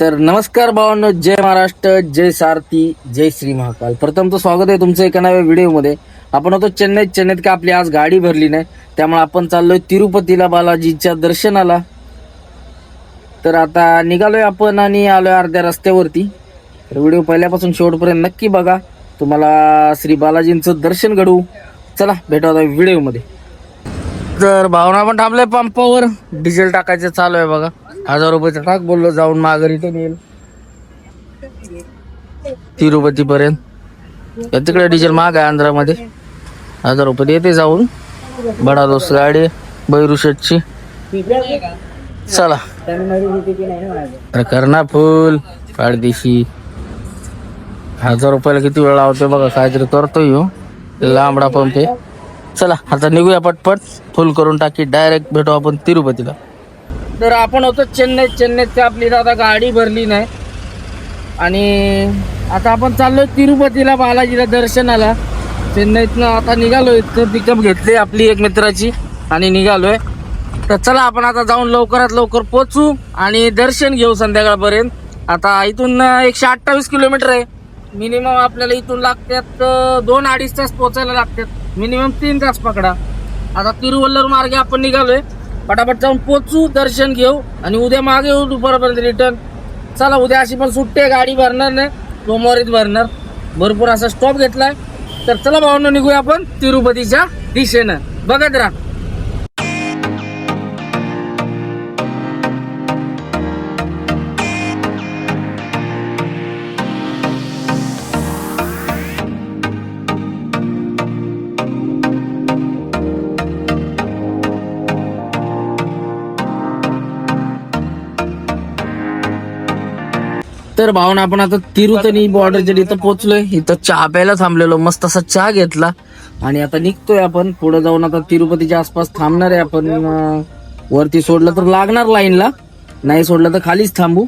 तर नमस्कार भावांनो जय महाराष्ट्र जय सारथी जय श्री महाकाल. प्रथम तर स्वागत आहे तुमचं एका नव्या व्हिडिओमध्ये. आपण होतो चेन्नईत. चेन्नईत का आपली आज गाडी भरली नाही. त्यामुळे आपण चाललोय तिरुपतीला बालाजीच्या दर्शनाला. तर आता निघालोय आपण आणि आलोय अर्ध्या रस्त्यावरती. तर व्हिडिओ पहिल्यापासून शेवटपर्यंत नक्की बघा. तुम्हाला श्री बालाजींचं दर्शन घडवू. चला भेटू आता व्हिडिओमध्ये. तर भावना पण थांबलोय पंपावर. डिझेल टाकायचं चालू आहे बघा. हजार रुपयाचं टाक बोललो जाऊन माघारी तर येईल तिरुपती पर्यंत. तिकडे डिझेल महाग आहे आंध्रामध्ये. हजार रुपये येते जाऊन. बडा दोस्त गाडी बैरुशेटची चला. अरे करना फुल पाडदिशी हजार रुपयाला किती वेळ लावतोय बघा काहीतरी करतोय हो. लांबडा पंप आहे. चला आता निघूया पटपट. फुल करून टाकी डायरेक्ट भेटू आपण तिरुपतीला तर आपण होतो चेन्नईत चेन्नईत आपली आता गाडी भरली नाही. आणि आता आपण चाललोय तिरुपतीला बालाजीला दर्शनाला. चेन्नईतनं आता निघालोय तर पिकअप घेतली आपली एक मित्राची आणि निघालोय. तर चला आपण आता जाऊन लवकरात लवकर पोचू आणि दर्शन घेऊ संध्याकाळपर्यंत. आता इथून एकशे अठ्ठावीस किलोमीटर आहे. मिनिमम आपल्याला इथून लागतात दोन अडीच तास पोचायला लागतात मिनिमम तीन तास पकडा. आता तिरुवल्लर मार्गे आपण निघालोय. पटापट जाऊन पोचू दर्शन घेऊ आणि उद्या मागे येऊ दुपारपर्यंत रिटर्न चला उद्या अशी पण सुट्टी आहे गाडी भरणार नाही सोमवारीत भरणार. भरपूर असा स्टॉप घेतलाय. तर चला भावनं निघूया आपण तिरुपतीच्या दिशेनं. बघत राहा. तर भावना आपण आता तिरुतनी बॉर्डरच्या इथं पोहोचलोय. इथं चहा प्यायला थांबलेलो मस्त असा चहा घेतला. आणि आता निघतोय आपण. पुढे जाऊन आता तिरुपतीच्या आसपास थांबणार आहे आपण. अं, वरती सोडलं तर लागणार लाईनला नाही सोडलं तर खालीच थांबू.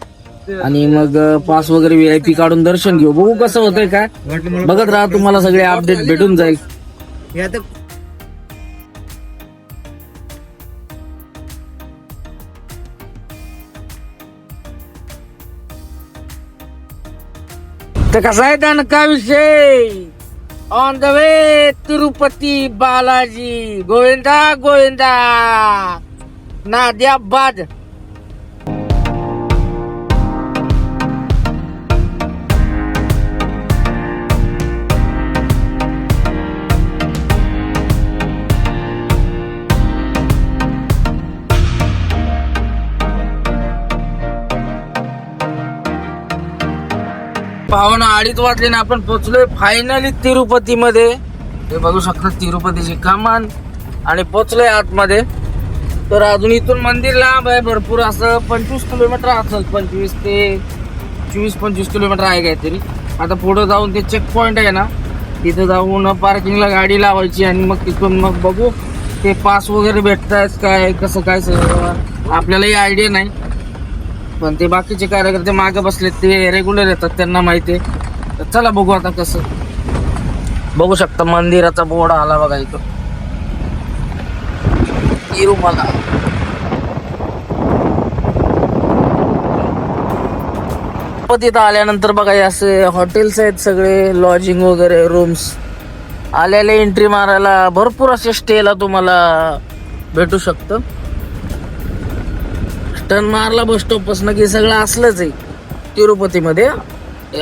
आणि मग पास वगैरे व्ही पी काढून दर्शन घेऊ. बघू कसं होतंय काय. बघत राहा तुम्हाला सगळे अपडेट भेटून जाईल. तर कसा आहे त्यानं विषय? On the way Tirupati Balaji. Govinda Govinda. Nadya भावना पावन अडीच वाजले ना आपण पोचलोय फायनली तिरुपती मध्ये हे बघू शकता तिरुपतीची कमान. आणि पोचलोय आतमध्ये. तर अजून इथून मंदिर लांब आहे भरपूर असं. पंचवीस किलोमीटर असेल पंचवीस ते चोवीस पंचवीस किलोमीटर आहे काहीतरी. आता पुढे जाऊन ते चेक पॉईंट आहे ना तिथं जाऊन पार्किंगला गाडी लावायची आणि मग तिथून मग बघू. ते पास वगैरे भेटतायत काय कसं काय सगळं. आपल्यालाही आयडिया नाही. पण ते बाकीचे कार्यकर्ते मागे बसले ते रेग्युलर येतात त्यांना माहिती आहे. तर चला बघू आता कसं. बघू शकता मंदिराचा बोर्ड आला बघा इथं. तिरुमला तिथं आल्यानंतर बघा असे हॉटेल्स आहेत सगळे लॉजिंग वगैरे रूम्स आल्याला एंट्री मारायला भरपूर असे स्टेला तुम्हाला भेटू शकतं. टर्न मारला बस स्टॉपपासून की सगळं असलंच आहे. तिरुपतीमध्ये.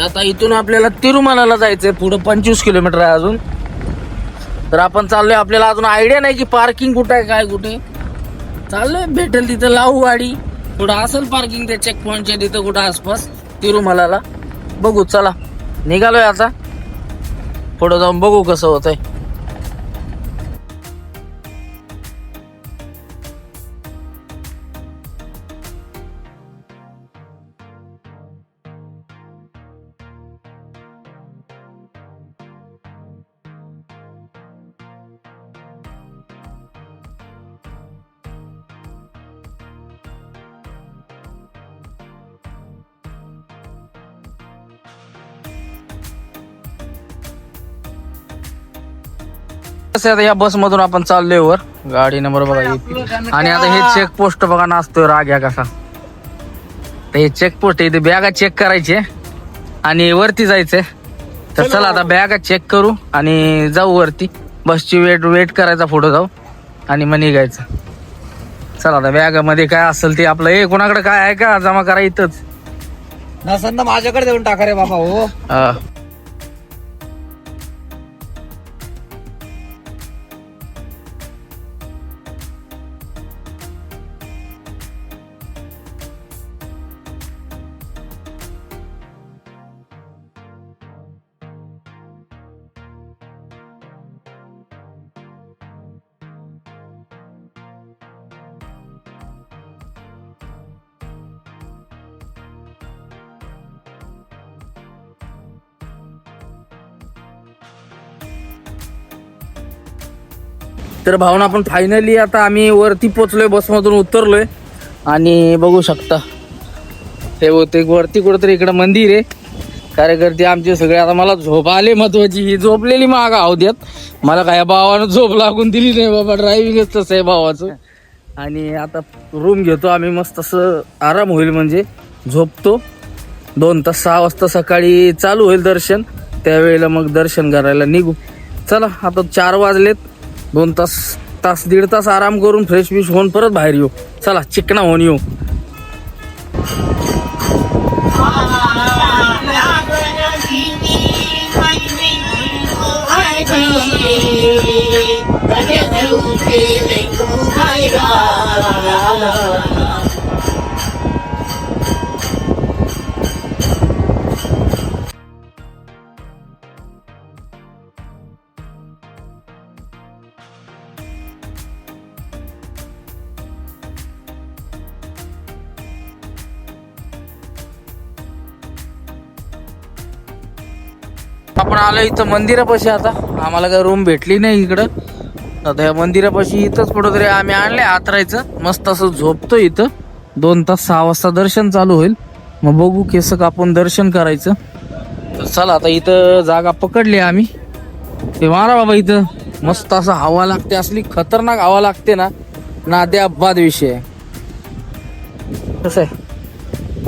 आता इथून आपल्याला तिरुमलाला जायचंय. पुढं पंचवीस किलोमीटर आहे अजून. तर आपण चाललोय. आपल्याला अजून आयडिया नाही की पार्किंग कुठं आहे काय कुठे चाललोय. भेटेल तिथं लावू गाडी थोडं असेल पार्किंग त्या चेक पॉईंटच्या तिथं कुठं आसपास. तिरुमलाला. बघू चला. निघालोय आता. पुढं जाऊन बघू कसं होतंय. कसं आता या बस मधून आपण चाललोय वर? गाडी नंबर बघा AP. आणि आता हे चेक पोस्ट बघा नाचतोय राग या कसा. तर हे चेकपोस्ट आहे इथे बॅगा चेक करायचे. आणि वरती जायचंय. तर चला आता बॅगा चेक करू आणि जाऊ वरती. बसची वेट वेट करायचा फोटो जाऊ. आणि मग निघायचं. चला आता बॅगामध्ये काय असेल ते आपलं. हे कोणाकडे काय आहे का? जमा करा इथंच. नसन तर माझ्याकडे देऊन टाका रे बाबा हो. हा. तर भावना आपण फायनली आता आम्ही वरती पोचलोय बसमधून उतरलोय. आणि बघू शकता हे होते वरती कुठंतरी इकडं मंदिर आहे. कार्यकर्ते आमचे सगळे आता मला झोप आले महत्वाची. ही झोपलेली माग देत मला काय भावानं झोप लागून दिली नाही बाबा ड्रायव्हिंगच तसं आहे भावाचं. आणि आता रूम घेतो आम्ही मस्त असं आराम होईल म्हणजे. झोपतो. दोन तास सहा वाजता सकाळी चालू होईल दर्शन. त्यावेळेला मग दर्शन करायला निघू. चला आता चार वाजलेत. दोन तास तास दीड तास आराम करून फ्रेश बिश होऊन परत बाहेर येऊ. चला चिकना होऊन येऊ. आपण आलो इथं मंदिरापाशी आता. आम्हाला काही रूम भेटली नाही इकडं. आता या मंदिरापाशी इथंच कुठंतरी आम्ही आणले आतरायचं. मस्त असं झोपतो इथं. दोन तास सहा वाजता दर्शन चालू होईल. मग बघू केस कापून दर्शन करायचं. तर चला आता इथं जागा पकडली आम्ही. ते मारा बाबा इथं. मस्त असं हवा लागते असली खतरनाक हवा लागते ना. नाद्या बाद विषय. कसं आहे?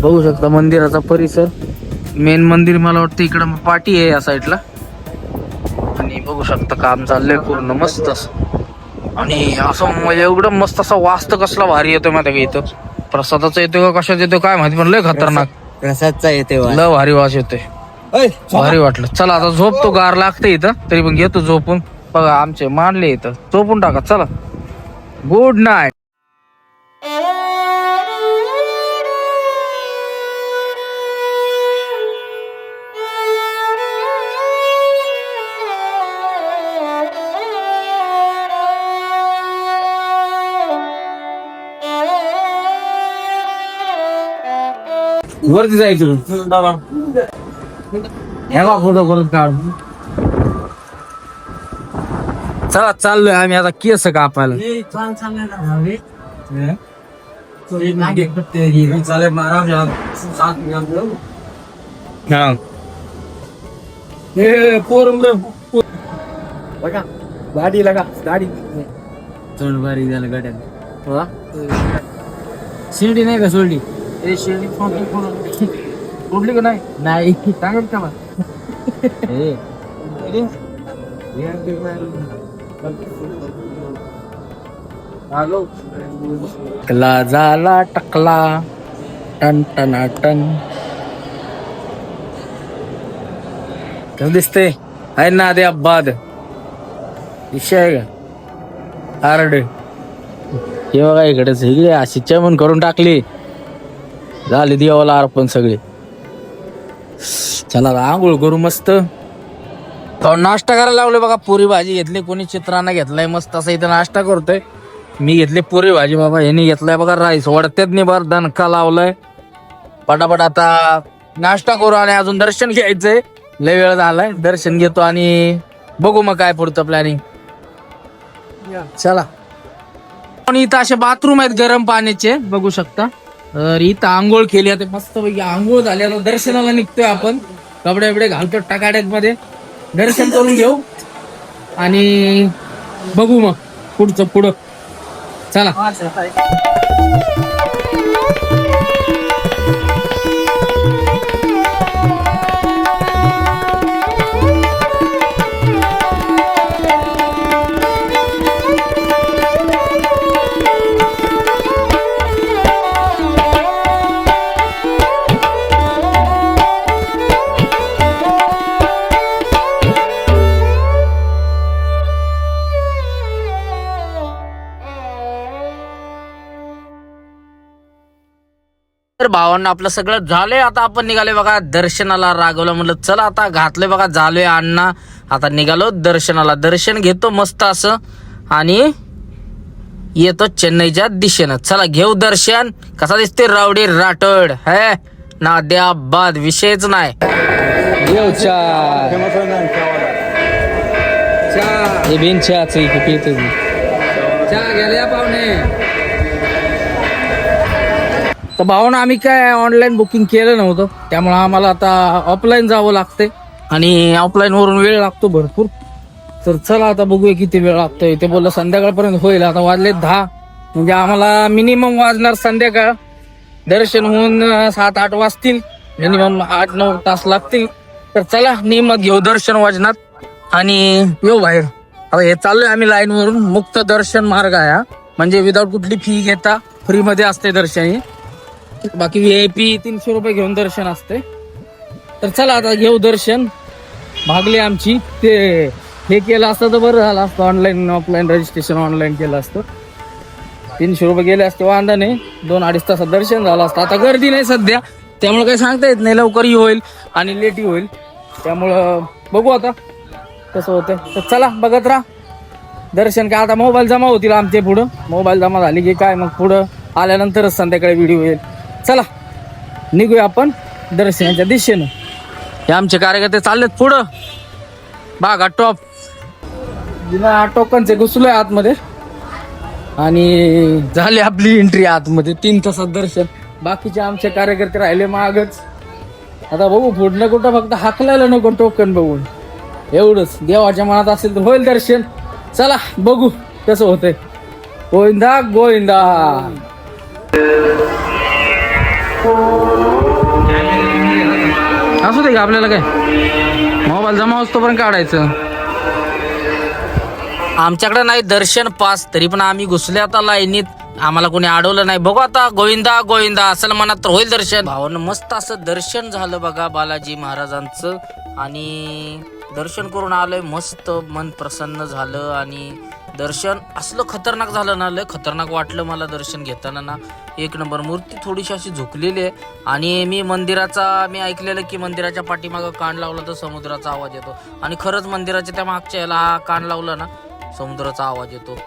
बघू शकता मंदिराचा परिसर. मेन मंदिर मला वाटतं इकडं पाठी आहे या साईडला. आणि बघू शकता काम चाललंय पूर्ण मस्त. असं आणि असं म्हणजे एवढं मस्त असा वास्त कसला भारी येतोय माहिती का इथं? प्रसादाचा येतोय का कशाचा येतोय काय माहिती पण लय खतरनाक. प्रसादचा येते लय भारी वास येतोय. भारी वाटलं. चला आता झोपतो गार लागते इथं तरी पण घेतो झोपून. बघा आमचे मानले इथं. झोपून टाका चला. गुड नाईट वरती जायचं ह्याला फोटो करून काढ. चला चाललोय आम्ही आता केस कापायला. हा? हे पोर गाडी लगा गाडी. तोंड बारीक झालं गाड्यात. शिर्डी नाही का सोडली? का नाही? नाही. का टकला झाला टकला. टन टना टन. कसं दिसतंय? आहे ना ते बाद विषय आहे का? हार्ड. हे बघा इकडेच इकडे अशी चमन करून टाकली. झाली देवाला अर्पण सगळे. चला आंघोळ करू मस्त. नाश्ता करायला लावले बघा पुरी भाजी घेतली कोणी चित्रांना घेतलाय मस्त असं इथं नाश्ता करतोय. मी घेतली पुरी भाजी बाबा यांनी घेतलाय बघा राईस वडत्यात बरं दणका लावलाय. पटापट आता नाश्ता करू आणि अजून दर्शन घ्यायचंय. लय वेळ झालाय दर्शन घेतो आणि बघू मग काय पुढचं प्लॅनिंग चला. पण इथं असे बाथरूम आहेत गरम पाण्याचे बघू शकता. तर इथं आंघोळ केली आता मस्त पैकी आंघोळ झाली. आता दर्शनाला निघतोय आपण. कपडे बिडे घालतो टाकाड्यात मध्ये. दर्शन करून घेऊ. आणि बघू मग पुढचं पुढं. चला. तर भावांना आपलं सगळं झालंय. आता आपण निघालोय बघा दर्शनाला रागवलं म्हणलं चला आता घातलोय बघा झालोय अण्णा. आता निघालो दर्शनाला. दर्शन घेतो मस्त असं. आणि येतो चेन्नईच्या दिशेनं. चला घेऊ दर्शन. कसा दिसते रावडी राठोड? हे? नाद्या बाद. विषयच नाही. चहा गेल्या पाहुणे. तर भावना आम्ही काय ऑनलाईन बुकिंग केलं नव्हतं. त्यामुळे आम्हाला आता ऑफलाईन जावं लागतंय. आणि ऑफलाईन वरून वेळ लागतो भरपूर. तर चला आता बघूया किती वेळ लागतोय. ते बोललं संध्याकाळपर्यंत होईल. आता वाजले दहा. म्हणजे आम्हाला मिनिमम वाजणार संध्याकाळ. दर्शन होऊन सात आठ वाजतील. मिनिमम आठ नऊ तास लागतील. तर चला नियमत घेऊ दर्शन वाजनात आणि येऊ बाहेर. आता हे चाललोय आम्ही लाईन वरून. मुक्त दर्शन मार्ग आहे म्हणजे विदाऊट कुठली फी घेता फ्री मध्ये असते दर्शन हे. बाकी व्ही आय पी तीनशे रुपये घेऊन दर्शन असते तर चला आता घेऊ दर्शन. भागले आमची. ते हे केलं असतं तर बरं झालं असतं. ऑनलाईन ऑफलाईन रजिस्ट्रेशन ऑनलाईन केलं असतं. तीनशे रुपये गेले असते वांदा नाही दोन अडीच तासात दर्शन झालं असतं. आता गर्दी नाही सध्या. त्यामुळे काही सांगता येत नाही. लवकरही होईल आणि लेटही होईल. त्यामुळं बघू आता कसं होतं तर चला बघत राहा. दर्शन काय आता मोबाईल जमा होतील आमचे पुढं. मोबाईल जमा झाली की काय मग पुढं आल्यानंतरच संध्याकाळी व्हिडिओ येईल. चला निघूया आपण दर्शनाच्या दिशेनं. हे आमचे कार्यकर्ते चाललेत पुढं. बागा टॉप बिना टोकनचे घुसलोय आतमध्ये. आणि झाली आपली एंट्री आतमध्ये तीन तासात दर्शन. बाकीचे आमचे कार्यकर्ते राहिले मागच. आता बघू पुढलं कुठं फक्त हाकलायला नको टोकन बघून. एवढंच. देवाच्या मनात असेल तर होईल दर्शन. चला बघू कसं होतंय. गोविंदा गोविंदा. असू दे का आपल्याला काय? मोबाईल जमा असतोपर्यंत काढायचं. आमच्याकडे नाही दर्शन पास तरी पण आम्ही घुसले आता लाईनीत. आम्हाला कोणी अडवलं नाही. बघू आता गोविंदा गोविंदा असं मनात तर होईल दर्शन. भावानं मस्त असं दर्शन झालं बघा बालाजी महाराजांचं. आणि दर्शन करून आलोय मस्त मन प्रसन्न झालं. आणि दर्शन असलं खतरनाक झालं ना लय खतरनाक वाटलं मला दर्शन घेताना ना. एक नंबर मूर्ती थोडीशी अशी झुकलेली आहे. आणि मी मंदिराचा मी ऐकलेलं की मंदिराच्या पाठीमागं कान लावलं तर समुद्राचा आवाज येतो. आणि खरंच मंदिराच्या त्या मागच्या याला हा कान लावलं ना समुद्राचा आवाज येतो.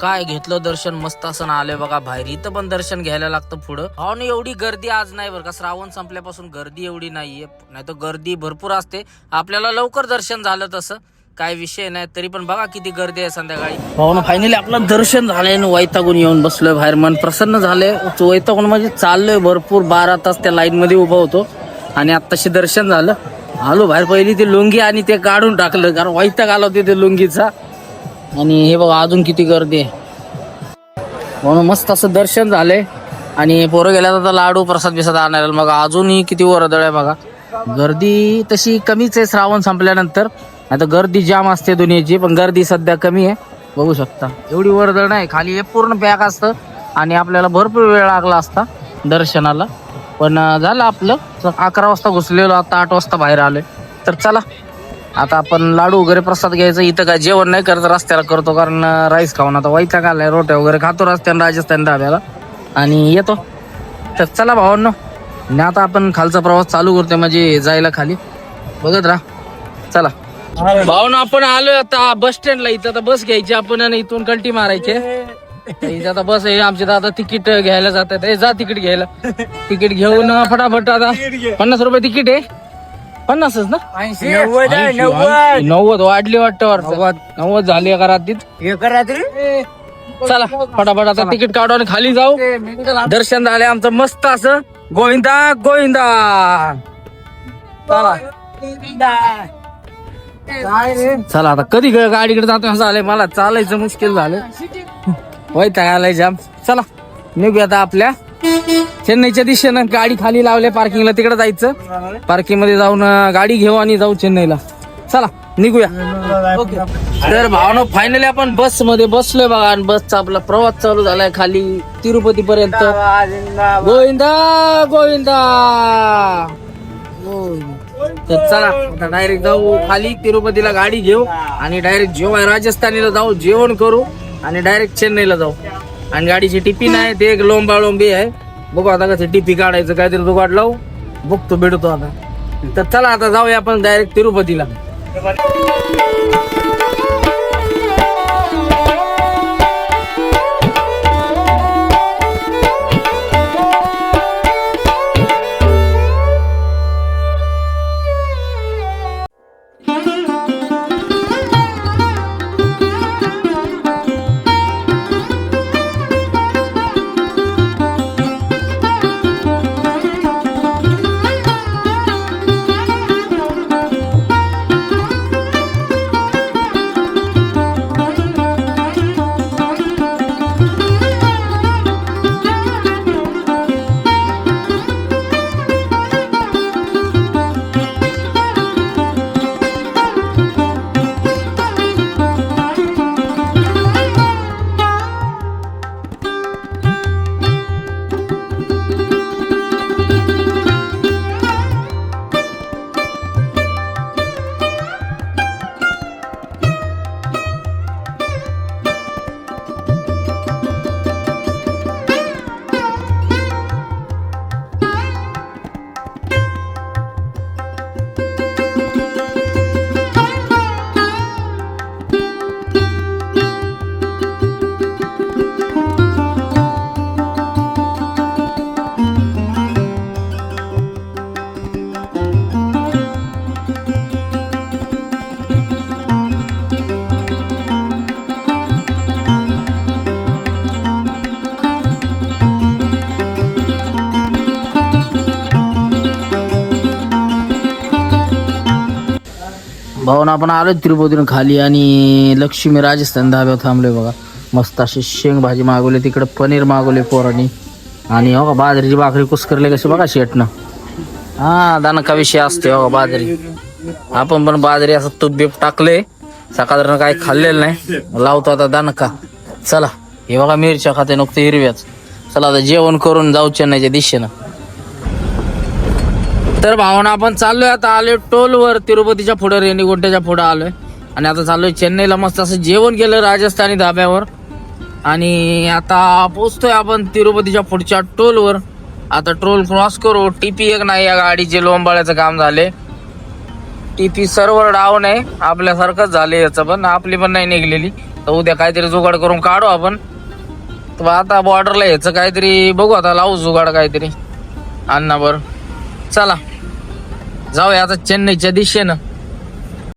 काय घेतलं दर्शन? मस्त असं ना आलंय बघा बाहेर. इथं पण दर्शन घ्यायला लागतं पुढं. हो ना एवढी गर्दी आज नाही बरं का? श्रावण संपल्यापासून गर्दी एवढी नाहीये. नाही तर गर्दी भरपूर असते. आपल्याला लवकर दर्शन झालं तसं. काय विषय नाही तरी पण बघा किती गर्दी आहे संध्याकाळी. भाऊ फायनली आपलं दर्शन झालंय ना वैतागून येऊन बसलोय बाहेर. मन प्रसन्न झालंय. वैतागून म्हणजे चाललोय भरपूर बारा तास त्या लाईन मध्ये उभा होतो. आणि आत्ताशी दर्शन झालं. आलो बाहेर पहिली ते लुंगी आणि ते काढून टाकलं कारण वैताग आला होते ते लुंगीचा. आणि हे बघा अजून किती गर्दी आहे. म्हणून मस्त असं दर्शन झालंय. आणि पोरं गेल्या तर लाडू प्रसाद बिसाद आणायला. मग अजूनही किती वरदळ आहे बघा. गर्दी तशी कमीच आहे श्रावण संपल्यानंतर. आता गर्दी जाम असते दुनियेची पण गर्दी सध्या कमी आहे. बघू शकता. एवढी वर्दळ नाही खाली हे पूर्ण पॅक असतं आणि आपल्याला भरपूर वेळ लागला असता दर्शनाला. पण झालं आपलं. अकरा वाजता घुसलेलो आता आठ वाजता बाहेर आलोय. तर चला आता आपण लाडू वगैरे प्रसाद घ्यायचं. इथं काय जेवण नाही करत रस्त्याला करतो कारण राईस खाऊन आता वैताग आलाय रोट्या वगैरे खातो रस्त्यानं राजस्थान ढाब्याला आणि येतो. तर चला भावांनो आणि आता आपण खालचा प्रवास चालू करतोय म्हणजे जायला खाली. बघत राहा. चला. भावना आपण आलोय आता बस स्टँडला इथं आता बस घ्यायची आपण आणि इथून कल्टी मारायची. इथं आता बस आहे. आमच्या आता तिकीट घ्यायला जातात. ए, जा तिकीट घ्यायला. तिकीट घेऊन फटाफट आता. पन्नास रुपये तिकीट आहे. पन्नासच ना? ऐंशी, नव्वद वाढली वाटतं वाटतं. नव्वद. झाली एका रात्रीत. चला फटाफट आता तिकीट काढू आणि खाली जाऊ. दर्शन झाले आमचं मस्त असं. गोविंदा गोविंदा. चला. चला आता कधी गाडीकडे जातो असं झालंय? मला चालायचं मुश्किल झालं. वैताग आलाय जाम. चला निघूया आता आपल्या. चेन्नईच्या दिशेनं गाडी खाली लावल्या पार्किंगला तिकडे जायचं. पार्किंगमध्ये जाऊन गाडी घेऊ आणि जाऊ चेन्नईला. चला निघूया. तर भावना फायनली आपण बसमध्ये बसलोय बघा आणि बसचा आपला प्रवास चालू झालाय खाली तिरुपती पर्यंत गोविंदा. गोविंदा. तर चला आता डायरेक्ट जाऊ खाली. तिरुपतीला गाडी घेऊ आणि डायरेक्ट जेव्हा राजस्थानीला जाऊ जेवण करू आणि डायरेक्ट चेन्नईला जाऊ. आणि गाडीची टिपी आहे ते एक लोंबाळोंबी आहे. बघू आता कसं टिपी काढायचं काहीतरी जुगाड लावू. बघतो भेटतो आता. तर चला आता जाऊया आपण डायरेक्ट तिरुपतीला. भाऊन आपण आलो तिरुपतीनं खाली आणि लक्ष्मी राजस्थान धाब्यावर थांबलोय बघा. मस्त अशी शेंग भाजी मागवली तिकडे पनीर मागवले पोरांनी. आणि हो का बाजरीची भाकरी कुसकरले कशी बघा शेटनं. हा दानका विषय असते हो का बाजरी. आपण पण बाजरी असं तूप बीप टाकले सकाळ काही खाल्लेलं नाही. लावतो आता दानका. चला हे बघा मिरच्या खाते नुकते हिरव्याच. चला आता जेवण करून जाऊ चेन्नईच्या दिशेनं. तर भावना आपण चाललोय आता आलोय टोलवर तिरुपतीच्या पुढे रेणीगुंट्याच्या पुढे आलोय. आणि आता चाललोय चेन्नईला मस्त असं जेवण केलं राजस्थानी धाब्यावर. आणि आता पोचतोय आपण तिरुपतीच्या पुढच्या टोलवर. आता टोल क्रॉस करू. टीपी एक नाही या गाडीचे लोंबाळ्याचं काम झाले. टीपी सर्व्हर डाऊन आहे. आपल्यासारखंच झाले याचं पण. आपली पण नाही निघलेली. तर उद्या काहीतरी जुगाड करून काढू आपण. तर आता बॉर्डरला याचं काहीतरी बघू आता लावू जुगाड काहीतरी. अण्णा बरं. चला. जाऊया आता चेन्नईच्या दिशेनं.